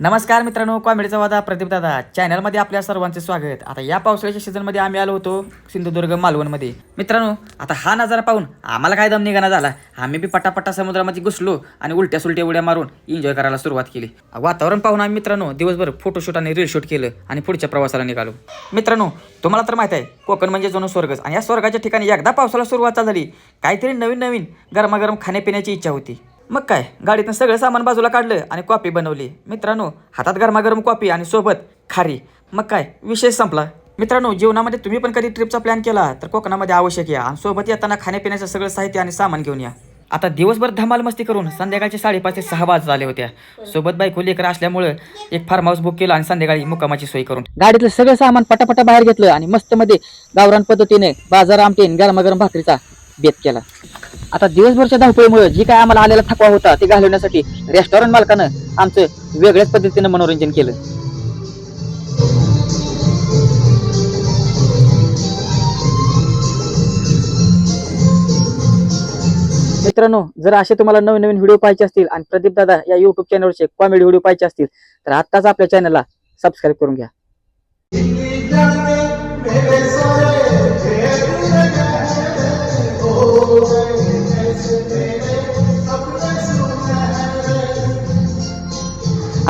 नमस्कार मित्रांनो कॉमेडीचा वादा प्रदीप दादा. चॅनलमध्ये आपल्या सर्वांचे स्वागत. आता या पावसाळ्याच्या सीझनमध्ये आम्ही आलो होतो सिंधुदुर्ग मालवणमध्ये. मित्रांनो आता हा नजारा पाहून आम्हाला काय दम निघाना झाला? आम्ही बी पटापटा समुद्रामध्ये घुसलो आणि उलट्या सुलट्या उड्या मारून एन्जॉय करायला सुरुवात केली. वातावरण पाहून आम्ही मित्रांनो दिवसभर फोटोशूट आणि रील शूट केलं आणि पुढच्या प्रवासाला निघालो. मित्रांनो तुम्हाला तर माहीत आहे कोकण म्हणजे जणू स्वर्गच आणि या स्वर्गाच्या ठिकाणी एकदा पावसाला सुरुवात झाली. काहीतरी नवीन नवीन गरमागरम खाण्यापिण्याची इच्छा होती. मग काय? गाडीतनं सगळं सामान बाजूला काढलं आणि कॉफी बनवली. मित्रांनो हातात गरमागरम कॉफी आणि सोबत खारी. मग काय? विषय संपला. मित्रांनो जीवनामध्ये तुम्ही पण कधी ट्रिपचा प्लॅन केला? तर कोकणामध्ये आवश्यक या. आणि सोबत येताना खाण्यापिण्याचं सगळं साहित्य आणि सामान घेऊन या. आता दिवसभर धमाल मस्ती करून संध्याकाळचे साडेपाच ते सहा वाज झाले होत्या सोबत बायको लेकर असल्यामुळे एक फार्म हाऊस बुक केलं आणि संध्याकाळी मुक्कामाची सोय करून. गाडीतलं सगळं सामान पटापटा बाहेर घेतलं आणि मस्त मध्ये गावरान पद्धतीने बाजार आमटेन गरमागरम भाकरीचा बेत केला. आता दिवसभरच्या धावपळीमुळे जी काय आम्हाला आलेला थकवा होता ते घालवण्यासाठी रेस्टॉरंट मालकानं आमचं वेगळ्याच पद्धतीनं मनोरंजन केलं. मित्रांनो जर असे तुम्हाला नवीन नवीन व्हिडिओ पाहिजे असतील आणि प्रदीप दादा या युट्यूब चॅनलचे कॉमेडी व्हिडिओ पाहिजे असतील तर आत्ताच आपल्या चॅनलला सबस्क्राईब करून घ्या.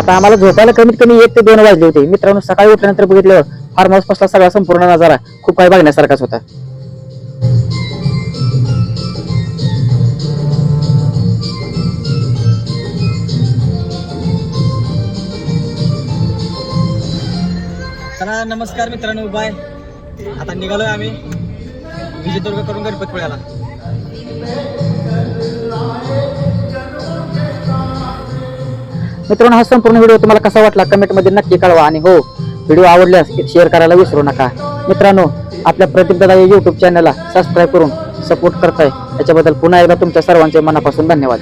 आता आम्हाला झोपायला कमीत कमी एक ते दोन वाजले होते. मित्रांनो सकाळी उठल्यानंतर बघितल्यावर फार्म हाऊस पासला सगळा संपूर्ण नजारा खूप काही बघण्यासारखाच होता. चला नमस्कार मित्रांनो बाय आता निघालोय आम्ही. विजयदुर्ग करून गणपतपुळ्याला. मित्रांनो हा संपूर्ण व्हिडिओ तुम्हाला कसा वाटला कमेंटमध्ये नक्की कळवा आणि हो व्हिडिओ आवडल्यास शेअर करायला विसरू नका. मित्रांनो आपल्या प्रदीप दादा या युट्यूब चॅनलला सबस्क्राईब करून सपोर्ट करताय. त्याच्याबद्दल पुन्हा एकदा तुमच्या सर्वांचे मनापासून धन्यवाद.